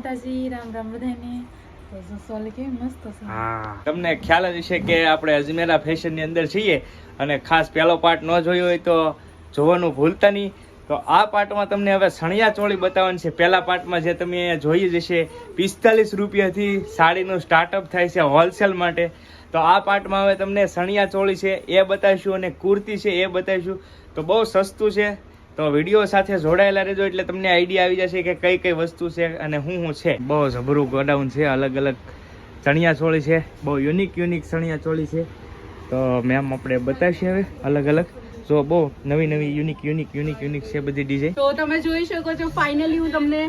માતાજી રામ રામ બધાને તમને ખ્યાલ જ છે કે આપણે અજમેરા ફેશનની અંદર છીએ અને ખાસ પહેલો પાર્ટ ન જોયો હોય તો જોવાનું ભૂલતા નહીં. તો આ પાર્ટમાં તમને હવે સણિયા ચોળી બતાવવાની છે. પહેલા પાર્ટમાં જે તમે જોઈ જ હશે, પિસ્તાલીસ રૂપિયાથી સાડીનું સ્ટાર્ટઅપ થાય છે હોલસેલ માટે. તો આ પાર્ટમાં હવે તમને સણિયા ચોળી છે એ બતાવીશું અને કુર્તી છે એ બતાવીશું. તો બહુ સસ્તું છે. તો વીડિયો સાથે જોડાયેલા રહેજો એટલે તમને આઈડિયા આવી જશે કે કઈ કઈ વસ્તુ છે અને શું શું છે. બહુ જબરું ગોડાઉન છે, અલગ અલગ ચણિયા ચોળી છે, બહુ યુનિક યુનિક ચણિયા ચોળી છે. તો મેમ આપણે બતાવીશું હવે અલગ અલગ. જો બહુ નવી નવી યુનિક યુનિક યુનિક યુનિક છે બધી ડિઝાઇન તો તમે જોઈ શકો છો ફાઇનલી હું તમને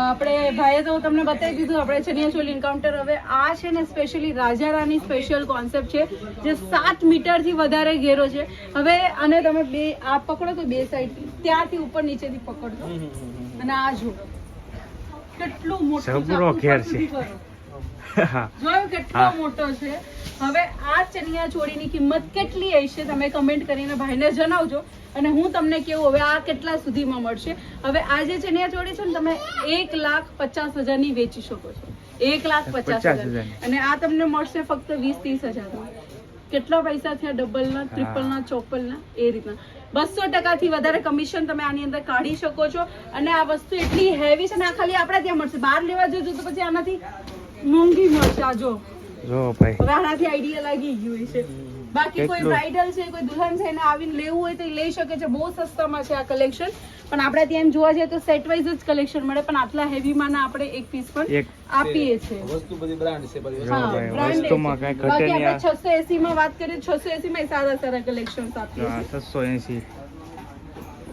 આપણે ભાઈએ તો તમને બતાવી દીધું આપણે ચનિયા ચોલી એન્કાઉન્ટર હવે આ છે ને સ્પેશિયલી રાજા રાની સ્પેશિયલ કોન્સેપ્ટ છે જે સાત મીટરથી વધારે ઘેરો છે. હવે અને તમે બે આ પકડો તો બે સાઈડથી ત્યાંથી ઉપર નીચેથી પકડો અને આ જુઓ. કેટલું મોટું ઘેર છે. જોયો કેટલો મોટો છે. હવે આ ચણિયા ચોળીની કિંમત કેટલી હશે તમે કમેન્ટ કરીને ભાઈને જણાવજો. અને હું તમને કેવું હવે આ કેટલા સુધીમાં મળશે? હવે આ જે ચણિયા ચોળી છે ને તમે એક લાખ પચાસ હજારની વેચી શકો છો. એક લાખ પચાસ હજાર. અને આ તમને મળશે ફક્ત વીસ ત્રીસ હજારમાં. કેટલા પૈસા થયા? ડબલના ટ્રિપલના ચોપલના? એ રીતના. બસો ટકાથી વધારે કમિશન તમે આની અંદર કાઢી શકો છો. અને આ વસ્તુ એટલી હેવી છે ને આ ખાલી આપણે ત્યાં મળશે. બહાર લેવા જજો તો પછી આનાથી મોંઘી મળશે આ જો. જો ભાઈ. હવે આનાથી આઈડિયા લાગી ગયું છે બાકી કોઈ બ્રાઇડલ છે કોઈ દુલ્હન છે એને આવીને લેવું હોય તો એ લઈ શકે છે. બહુ સસ્તામાં છે આ કલેક્શન પણ આપણે ત્યાં જોવા જઈએ તો સેટ વાઇઝ જ કલેક્શન મળે. પણ આટલા હેવીમાં ના આપણે એક પીસ પણ આપીએ છીએ. વસ્તુ બધી બ્રાન્ડ છે વસ્તુમાં છે. કાંઈ ઘટે બાકી નહીં આપણે છસો એસી માં વાત કરીએ છસો એસી માં સારા સારા કલેક્શન આપીએ એસી. આ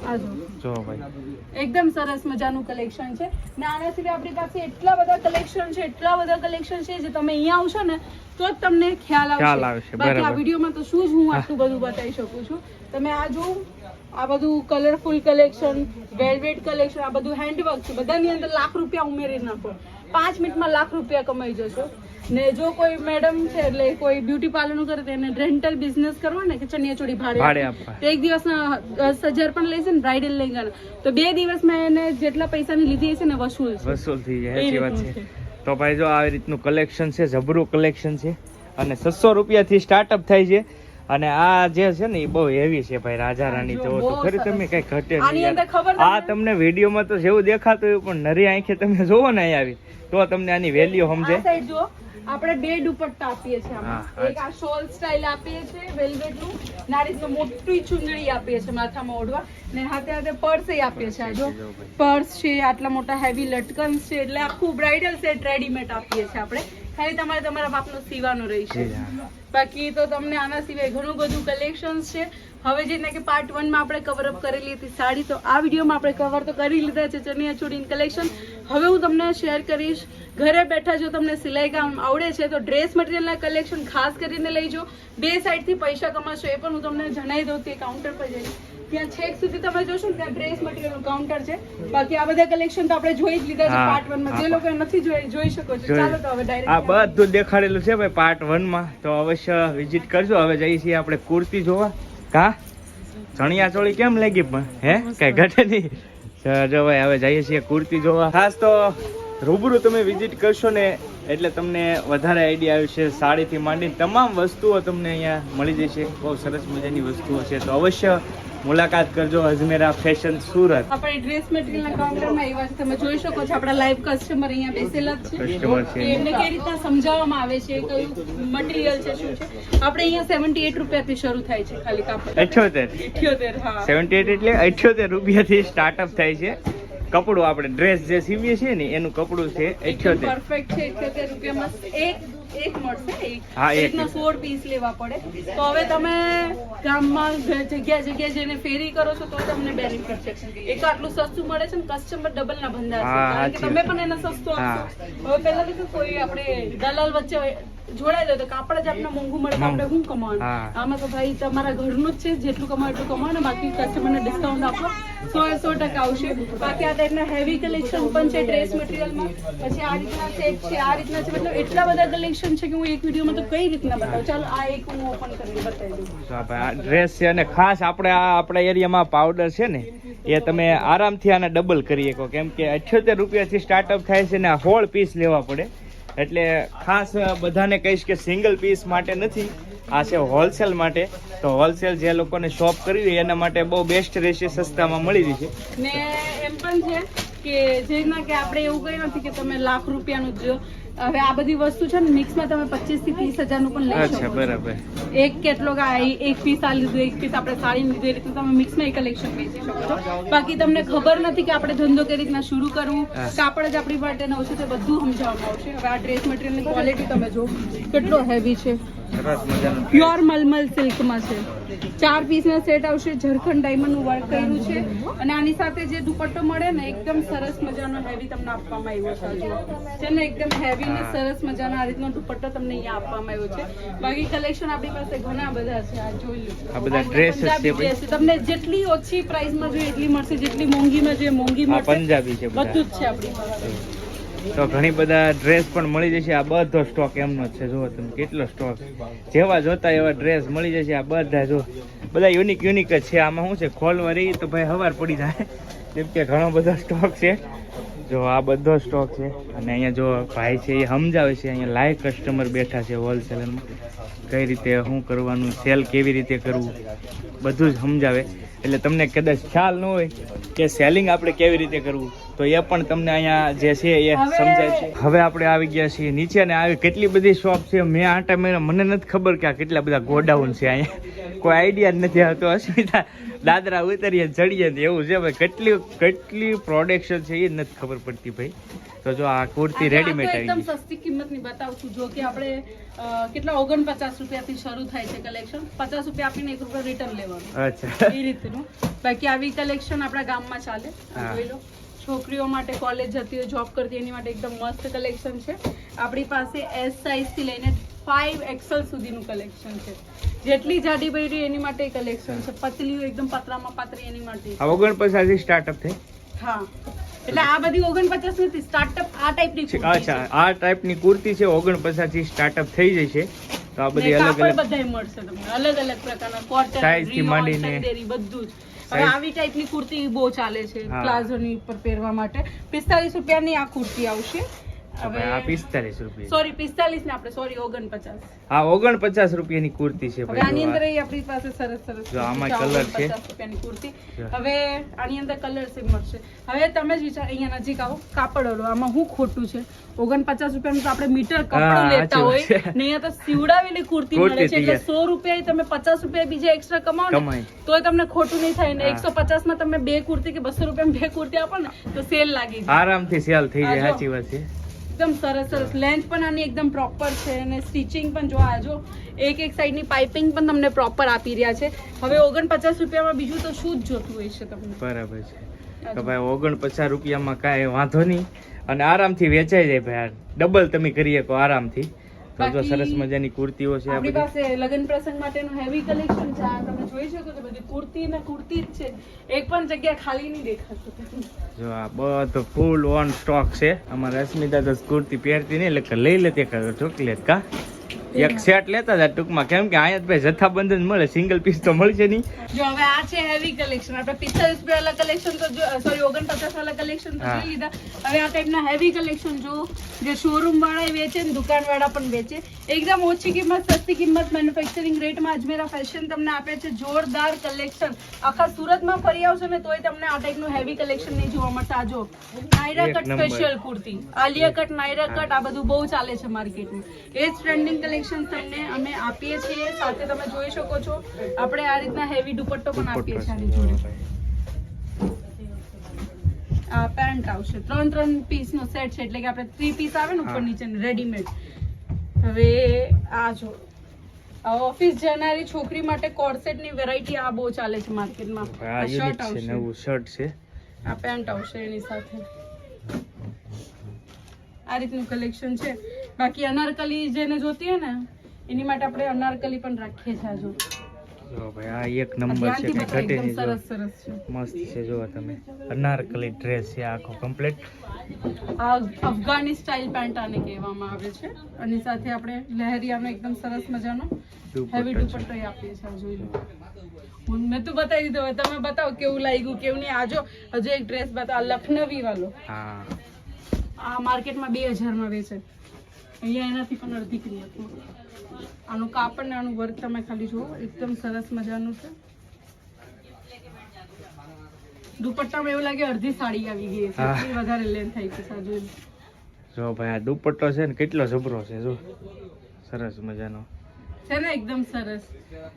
જો. જો ભાઈ. એકદમ સરસ મજાનું કલેક્શન છે. ને આના સિવાય આપણી પાસે એટલા બધા કલેક્શન છે એટલા બધા કલેક્શન છે જે તમે અહીંયા આવશો ને તો જ તમને ખ્યાલ આવશે, બાકી આ વિડીયોમાં તો શું જ હું આટલું બધું બતાવી શકું છું. તમે આ જો આ બધું કલરફુલ કલેક્શન વેલ્વેટ કલેક્શન આ બધું હેન્ડવર્ક છે બધાની અંદર લાખ રૂપિયા ઉમેરી નાખો. પાંચ મિનિટમાં લાખ રૂપિયા કમાઈ જશો. ને જો કોઈ મેડમ છે એટલે કોઈ બ્યુટી પાર્લરનું કરે તો એને રેન્ટલ બિઝનેસ કરવા ને કે ચણિયા ચોળી ભાડે ભાડે આપવા. તો એક દિવસના દસ હજાર પણ લેશે ને બ્રાઇડલ લઈ ગયા તો બે દિવસમાં એને જેટલા પૈસાની લીધી હશે ને વસૂલ વસૂલ થઈ જાય એ વાત છે. તો ભાઈ જો આવી રીતનું કલેક્શન છે જબરું કલેક્શન છે. અને છસો રૂપિયાથી સ્ટાર્ટઅપ થાય છે. અને આ જે છે ને એ બહુ હેવી છે ભાઈ રાજા રાની જો, તો ખરી તમે કઈ ઘટે. આ તમને? વિડીયોમાં તો જેવું દેખાતું હોય પણ નરી આંખે તમે જોવો ને અહીં આવી તો તમને આની વેલ્યુ સમજે. આપણે બે દુપટ્ટા આપીએ છીએ આમાં. એક આ શોલ સ્ટાઇલ આપીએ છીએ વેલ્વેટનું. ને આ મોટી ચુંદડી આપીએ છીએ માથામાં ઓઢવા. ને હાથે હાથે પર્સ આપીએ છીએ. જો પર્સ છે આટલા મોટા હેવી લટકન્સ છે એટલે આખું બ્રાઇડલ સેટ રેડીમેડ આપીએ છીએ આપણે. ખાલી તમારે તમારા બાપનો સીવાનો રહેશે. બાકી તો તમને આના સિવાય ઘણું બધું કલેક્શન્સ છે. હવે જે કે પાર્ટ વનમાં આપણે કવર અપ કરેલી હતી સાડી તો આ વિડીયોમાં આપણે કવર તો કરી લીધા છે ચણિયા ચોળીની કલેક્શન હવે હું તમને શેર કરીશ. ઘરે બેઠા જો તમને સિલાઈ કામ આવડે છે તો ડ્રેસ મટીરિયલના કલેક્શન ખાસ કરીને લઈ જો. બે સાઈડથી પૈસા કમાશો એ પણ હું તમને જણાવી દઉં તે કાઉન્ટર પર જઈને. ત્યાં છેક સુધી તમે જોશો ને ત્યાં ડ્રેસ મટીરિયલ કાઉન્ટર છે. બાકી આ બધા કલેક્શન તો આપણે જોઈ જ લીધા છે પાર્ટ 1 માં. જે લોકો નથી જોઈ જોઈ શકો છો. ચાલો તો હવે આ બધું દેખાડેલું છે ભાઈ પાર્ટમાં. તો અવશ્ય વિઝિટ કરજો. હવે જઈએ છીએ આપણે કુર્તી જોવા. કા? ચણિયા ચોળી કેમ લાગી પણ? હે? કઈ ઘટે નહીં. જો ભાઈ હવે જઈએ છીએ કુર્તી જોવા. ખાસ તો રૂબરૂ તમે વિઝિટ કરશો ને એટલે તમને વધારે આઈડિયા આવશે સાડીથી માંડીને તમામ વસ્તુઓ તમને અહીંયા મળી જશે. બહુ સરસ મજાની વસ્તુઓ છે. તો અવશ્ય મુલાકાત કરજો અજમેરા ફેશન સુરત. આપણે ડ્રેસ મટીરિયલના કાઉન્ટરમાં એવા છે. તમે જોઈ શકો છો આપણા લાઈવ કસ્ટમર અહીંયા બેસેલા જ છે. કસ્ટમર છે. એમને કઈ રીતના સમજાવવામાં આવે છે કયું મટીરિયલ છે શું છે? આપણે અહીંયા સેવન્ટી એટ રૂપિયાથી શરૂ થાય છે ખાલી કાપડ. અઠ્યોતેર ઇઠ્યોતેર હા. સેવન્ટી એટ એટલે અઠ્યોતેર રૂપિયાથી સ્ટાર્ટઅપ થાય છે. કપડું આપણે ડ્રેસ જે સીવીએ છીએ ને એનું કપડું છે અઠ્યોતેર પરફેક્ટ છે ઇઠ્યોતેર રૂપિયામાં એક એક મળશે એક. હા, એક. રીતના સોળ પીસ લેવા પડે. તો હવે તમે ગામમાં જગ્યા જગ્યા જઈને ફેરી કરો છો તો તમને બેનિફિટ છે એક આટલું સસ્તું મળે છે ને કસ્ટમર ડબલ ના ભંડાર છે. કારણ કે તમે પણ એને સસ્તું. આપશો. હવે પહેલા તો કોઈ આપણે દલાલ વચ્ચે જાય તો કાપડ જ આપણે મોંઘું મળે આપણે શું કમાવાનું? આમાં તો ભાઈ તમારા ઘરનું જ છે જેટલું કમાવો એટલું કમાવો ને બાકી કસ્ટમરને ડિસ્કાઉન્ટ આપો. સો સો ટકા આવશે. બાકી આ ટાઈપના હેવી કલેક્શન પણ છે ડ્રેસ મટીરિયલમાં પછી આ રીતના સેટ છે આ રીતના છે. મતલબ એટલા બધા કલેક્શન છે કે હું એક વિડીયોમાં તો કઈ રીતના બતાવું? ચાલો આ એક હું ઓપન કરીને બતાવી દઉં. ડ્રેસ છે અને ખાસ આપણે આ આપણા એરિયામાં પાવડર છે ને એ તમે આરામથી આને ડબલ કરી શકો. કેમ કે અઠ્યોતેર રૂપિયાથી સ્ટાર્ટઅપ થાય છે ને હોળ પીસ લેવા પડે. એટલે ખાસ બધાને કહીશ કે સિંગલ પીસ માટે નથી. આ છે હોલસેલ માટે. તો હોલસેલ જે લોકોને શોપ કરવી હોય એના માટે બહુ બેસ્ટ રહેશે સસ્તામાં મળી રહેશે ને એમ પણ છે કે જે રીતના કે આપણે એવું કહી નથી કે તમે લાખ રૂપિયાનું જો હવે આ બધી વસ્તુ છે ને મિક્સમાં તમે પચીસથી ત્રીસ હજારનું પણ લઈ શકો. બરાબર. એક કેટલોગ આ એક પીસ આ લીધું એક પીસ આપણે સાડી લીધું એ રીતે તમે મિક્સમાં કલેક્શન વેચી શકો છો. બાકી તમને ખબર નથી કે આપણે ધંધો કઈ રીતના શરૂ કરવું. કાપડ જ આપણી માટે નવું છે તે બધું સમજાવવામાં આવશે. હવે આ ડ્રેસ મટીરિયલની ક્વોલિટી તમે જો કેટલો હેવી છે. સરસ મજાનું પ્યોર મલમલ સિલ્કમાં છે. ચાર પીસના સેટ આવશે. ઝરખંડ ડાયમંડનું વર્ક કર્યું છે. અને આની સાથે જે દુપટ્ટો મળે ને એકદમ સરસ મજાનો હેવી તમને આપવામાં આવ્યો છે. છે ને એકદમ હેવી ને સરસ મજાનો આ રીતનો દુપટ્ટો તમને અહીંયા આપવામાં આવ્યો છે. બાકી કલેક્શન આપણી પાસે ઘણા બધા છે. આ જોઈ લો. આ બધા ડ્રેસ છે. તમને જેટલી ઓછી પ્રાઇસમાં જોઈએ એટલી મળશે જેટલી મોંઘીમાં જોઈએ મોંઘી મળશે પંજાબી છે બધું જ છે આપણી પાસે. તો ઘણી બધા ડ્રેસ પણ મળી જશે. આ બધો સ્ટોક એમનો જ છે. જુઓ તમે, કેટલો સ્ટોક જેવા જોતા એવા ડ્રેસ મળી જશે. આ બધા જો, બધા યુનિક યુનિક જ છે. આમાં શું છે? ખોલવા રહી તો ભાઈ હવાર પડી જાય. જેમ કે ઘણો બધો સ્ટોક છે. જો આ બધો સ્ટોક છે. અને અહીંયા જો ભાઈ છે, એ સમજાવે છે, અહીંયા લાઈવ કસ્ટમર બેઠા છે હોલસેલરમાં કઈ રીતે, શું કરવાનું સેલ કેવી રીતે કરવું? બધું જ સમજાવે. એટલે તમને કદાચ ખ્યાલ ન હોય કે સેલિંગ આપણે કેવી રીતે કરવું તો એ પણ તમને અહીંયા જે છે એ સમજાય છે. હવે આપણે આવી ગયા છીએ નીચે ને આવી કેટલી બધી શોપ છે મેં આ ટાઈમે મને નથી ખબર કે આ કેટલા બધા ગોડાઉન છે અહીંયા. કોઈ આઈડિયા જ નથી આવતો. અસ્મિતા દાદરા ઉતરીએ ચડીએ એવું છે. ભાઈ કેટલી કેટલી પ્રોડક્શન છે એ નથી ખબર પડતી ભાઈ. તો જો આ કુર્તી રેડીમેડ આવી એકદમ સસ્તી કિંમતની બતાવું છું જો કે આપણે કેટલા ઓગણપચાસ રૂપિયાથી શરૂ થાય છે કલેક્શન પચાસ રૂપિયા આપીને એક રૂપિયા રિટર્ન લેવાનું. અચ્છા. એ રીતનું. બાકી આવી કલેક્શન આપણા ગામમાં ચાલે. જોઈ લો. છોકરીઓ માટે કોલેજ જતી હોય જોબ કરતી એની માટે એકદમ મસ્ત કલેક્શન છે. આપણી પાસે એસ સાઇઝથી લઈને ફાઈવ એક્સલ સુધીનું કલેક્શન છે. જેટલી જાડી બેડી એની માટે કલેક્શન છે. પતલી એકદમ પતરામાં પાતળી એની માટે. આ ઓગણપચાસથી સ્ટાર્ટઅપ થઈ? હા. એટલે આ બધી ઓગણપચાસ નથી સ્ટાર્ટઅપ આ ટાઈપની કુર્તી અચ્છા છે. આ ટાઈપની કુર્તી છે ઓગણપચાસથી સ્ટાર્ટઅપ થઈ જશે. તો આ બધી અલગ અલગ બધાય મળશે તમને અલગ અલગ પ્રકારના કોટન સાઈઝથી માંડીને. બધું જ. હવે આવી ટાઈપની કુર્તી બહુ ચાલે છે પ્લાઝો પ્લાઝોની ઉપર પહેરવા માટે. પિસ્તાલીસ રૂપિયાની આ કુર્તી આવશે. પિસ્તાલીસ રૂપિયા. સોરી પિસ્તાલીસ ને આપણે સોરી ઓગણપચાસ. આ ઓગણપચાસ રૂપિયાની કુર્તી છે હવે આની અંદર આપણી પાસે સરસ સરસ જો આમાં કુર્તી છે. રૂપિયાની કુર્તી. હવે આની અંદર કલર સેમ મળશે. હવે તમે જ વિચાર અહીંયા નજીક આવો કાપડ વાળો. આમાં શું ખોટું છે? ઓગણપચાસ રૂપિયાનું તો આપણે મીટર કપડું લેતા હોય. ને અહીંયા તો સીવડાવેલી કુર્તી મળે છે. એટલે સો રૂપિયા તમે પચાસ રૂપિયા બીજા એક્સ્ટ્રા કમાવો ને કમાય. તમને ખોટું નહીં થાય. ને એકસો પચાસમાં તમે બે કુર્તી કે બસો રૂપિયા બે કુર્તી આપો ને તો સેલ લાગી આરામથી સેલ થઈ જાય સાચી વાત છે. એકદમ સરસ સરસ. લેન્થ પણ આની એકદમ પ્રોપર છે અને સ્ટિચિંગ પણ જો આજો એક એક સાઈડની પાઇપિંગ પણ તમને પ્રોપર આપી રહ્યા છે. હવે ઓગણપચાસ રૂપિયામાં બીજું તો શું જ જોતું હોય છે તમને? બરાબર છે. તો ભાઈ ઓગણપચાસ રૂપિયામાં કાંઈ વાંધો નહીં. અને આરામથી વેચાઈ જાય ભાઈ ડબલ તમે કરી શકો આરામથી. જો સરસ મજાની કુર્તીઓ છે આપણી પાસે લગ્ન પ્રસંગ માટેનું હેવી કલેક્શન છે. આ તમે જોઈ શકો છો બધી કુર્તી ને કુર્તી જ છે. એક પણ જગ્યા ખાલી નહીં દેખાશે જો આ બધો ફૂલ ઓન સ્ટોક છે. અમારા અસ્મિતા તો કુર્તી પહેરતી નહીં એટલે લઈ લેતી કરે ચોકલેટ કા? એક સેટ લેતા હતા ટૂંકમાં. કેમ કે અહીંયા ભાઈ જથ્થાબંધ જ મળે સિંગલ પીસ તો મળશે નહીં. જો હવે આ છે હેવી કલેક્શન આપણે પિસ્તાલીસ રૂપિયા કલેક્શન તો સોરી ઓગણપચાસ વાળા કલેક્શન તો જોઈ લીધા. હવે આ ટાઈપના હેવી કલેક્શન જો જે શોરૂમ વાળા વેચે ને દુકાન વાળા પણ વેચે. એકદમ ઓછી કિંમત સસ્તી કિંમત મેન્યુફેક્ચરિંગ રેટમાં અજમેરા ફેશન તમને આપે છે. જોરદાર કલેક્શન આખા સુરતમાં ફરી આવશો ને તોય તમને આ ટાઈપનું હેવી કલેક્શન નહીં જોવા મળશે. આ જો Naira cut. Special kurti. Alia cut Naira cut આ બધું બહુ ચાલે છે માર્કેટમાં એ જ ટ્રેન્ડિંગ કલેક્શન તમને અમે આપીએ છીએ સાથે તમે જોઈ શકો છો. આપણે આ રીતના હેવી દુપટ્ટો પણ આપીએ છીએ આની જોડે. આ પેન્ટ આવશે. ત્રણ ત્રણ પીસ નો સેટ છે એટલે કે આપણે થ્રી પીસ આવે ને ઉપર નીચે રેડીમેડ હવે આ જો ઓફિસ જનારી છોકરી માટે કોર્સેટની વેરાયટી આ બહુ ચાલે છે માર્કેટમાં આ શર્ટ આવશે. નવું શર્ટ છે. આ પેન્ટ આવશે એની સાથે. આ રીતનું કલેક્શન છે. બાકી અનારકલી જેને જોતી હોય ને એની માટે આપણે અનારકલી પણ રાખીએ છીએ જો જો ભાઈ આ એક નંબર છે ધ્યાનથી ઘટે નહીં સરસ સરસ છે. મસ્ત છે જો તમે. અનારકલી ડ્રેસ છે આખો કમ્પ્લીટ આ અફઘાની સ્ટાઇલ પેન્ટ આને કહેવામાં આવે છે. અને સાથે આપણે લહેરિયાનો એકદમ સરસ મજાનો હેવી દુપટ્ટો. આપીએ છીએ જોઈ લો મેં તો બતાવી દીધો તમે બતાવો કેવું લાગ્યું કેવું નહીં. આજો હજુ એક ડ્રેસ બતાવો લખનવી વાળો હા. આ માર્કેટમાં બે હજારમાં વેચે અહીંયા એનાથી પણ અડધી કિંમતમાં આનું કાપડ ને આનું વર્ક તમે ખાલી જુઓ એકદમ સરસ મજાનું છે. દુપટ્ટામાં એવું લાગે અડધી સાડી આવી ગઈ છે. એટલી વધારે લેન્થ થઈ છે સાજુ જો ભાઈ આ દુપટ્ટો છે ને કેટલો જબરો છે જો. સરસ મજાનો. છે ને એકદમ સરસ.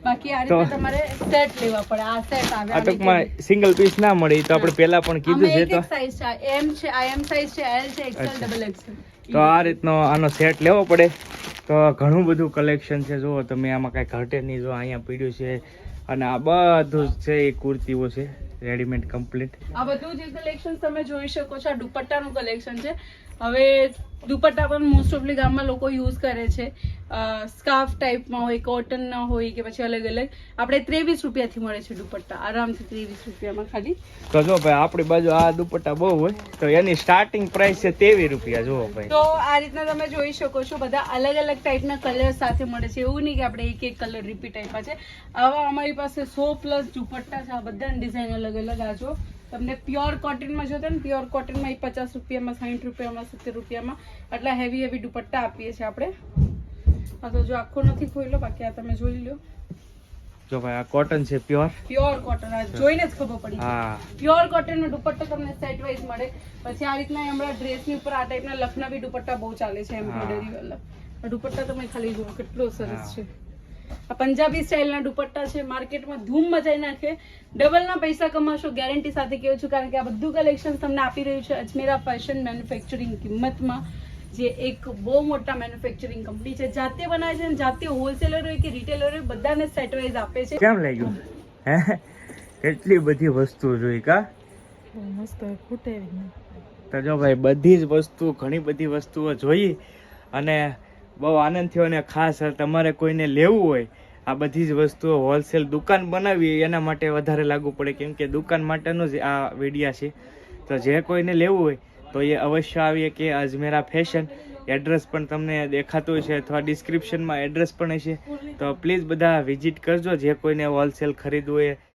બાકી આ રીતે તમારે સેટ લેવા પડે. આ સેટ આવે આ ટૂંકમાં સિંગલ પીસ ના મળે તો આપણે પહેલા પણ કીધું છે તો. સાઈઝ છે. એમ છે આ એમ સાઈઝ છે એલ છે એક્સેલ અચ્છા. ડબલ એક્સેલ તો આ રીતનો આનો સેટ લેવો પડે. તો ઘણું બધું કલેક્શન છે. જુઓ તમે, આમાં કાંઈ ઘટે નહીં. જો અહીંયા પીડ્યું છે અને આ બધું છે, એ કુર્તીઓ છે. રેડીમેડ કમ્પ્લીટ આ બધું જે કલેક્શન તમે જોઈ શકો છો. આ દુપટ્ટાનું કલેક્શન છે. હવે દુપટ્ટા પણ મોસ્ટ ઓફલી ગામમાં લોકો યુઝ કરે છે. સ્કાર્ફ ટાઈપમાં હોય કોટનના હોય કે પછી અલગ અલગ. આપણે ત્રેવીસ રૂપિયાથી મળે છે દુપટ્ટા. આરામથી ત્રેવીસ રૂપિયામાં ખાલી. તો જો ભાઈ આપણી બાજુ આ દુપટ્ટા બહુ હોય. તો એની સ્ટાર્ટિંગ પ્રાઇસ છે તેવી રૂપિયા જુઓ ભાઈ. તો આ રીતના તમે જોઈ શકો છો બધા અલગ અલગ ટાઈપના કલર સાથે મળે છે. એવું નહીં કે આપણે એક એક કલર રિપીટ આપ્યા છે. આવા અમારી પાસે સો પ્લસ દુપટ્ટા છે આ બધા ડિઝાઇન અલગ અલગ. આ જો તમને પ્યોર કોટનમાં જોતા ને પ્યોર કોટનમાં એ પચાસ રૂપિયામાં સાઠ રૂપિયામાં સિત્તેર રૂપિયામાં આટલા હેવી હેવી દુપટ્ટા આપીએ છીએ આપણે. આ તો જો આખો નથી ખોઈલો બાકી આ તમે જોઈ લો જો ભાઈ આ કોટન છે પ્યોર પ્યોર કોટન આ જોઈને જ ખબર પડી. હા. પ્યોર કોટનનો દુપટ્ટો તમને સેટ વાઇઝ મળે. પછી આ રીતના હમણાં ડ્રેસની ઉપર આ ટાઈપના લખનવી દુપટ્ટા બહુ ચાલે છે એમ્બ્રોઇડરી વાળા. દુપટ્ટા તમે ખાલી જુઓ કેટલો સરસ છે. આ પંજાબી સ્ટાઇલના દુપટ્ટા છે, માર્કેટમાં ધૂમ મચાઈ નાખે. ડબલના પૈસા કમાશો, ગેરંટી સાથે કહું છું, કારણ કે આ બધું કલેક્શન તમને આપી રહ્યું છે અજમેરા ફેશન મેન્યુફેક્ચરિંગ કિંમતમાં, જે એક બહુ મોટા મેન્યુફેક્ચરિંગ કંપની છે. જાતે બનાવે છે અને જાતે હોલસેલર હોય કે રિટેલર હોય, બધાને સેટ વાઇઝ આપે છે. કેમ લાગ્યું હે? એટલી બધી વસ્તુ જોઈ કા? મસ્ત ખૂટે તો ભાઈ બધી જ વસ્તુ, ઘણી બધી વસ્તુઓ જોઈ અને બહુ આનંદ થયો અને ખાસ તમારે કોઈને લેવું હોય, આ બધી જ વસ્તુઓ હોલસેલ દુકાન બનાવી એના માટે વધારે લાગુ પડે. કેમ કે દુકાન માટેનો જ આ વિડીયા છે. તો જે કોઈને લેવું હોય, તો એ અવશ્ય આવીએ કે અજમેરા ફેશન એડ્રેસ પણ તમને દેખાતું છે અથવા ડિસ્ક્રિપ્શનમાં એડ્રેસ પણ હશે. તો પ્લીઝ બધા વિઝિટ કરજો, જે કોઈને હોલસેલ ખરીદવું હોય.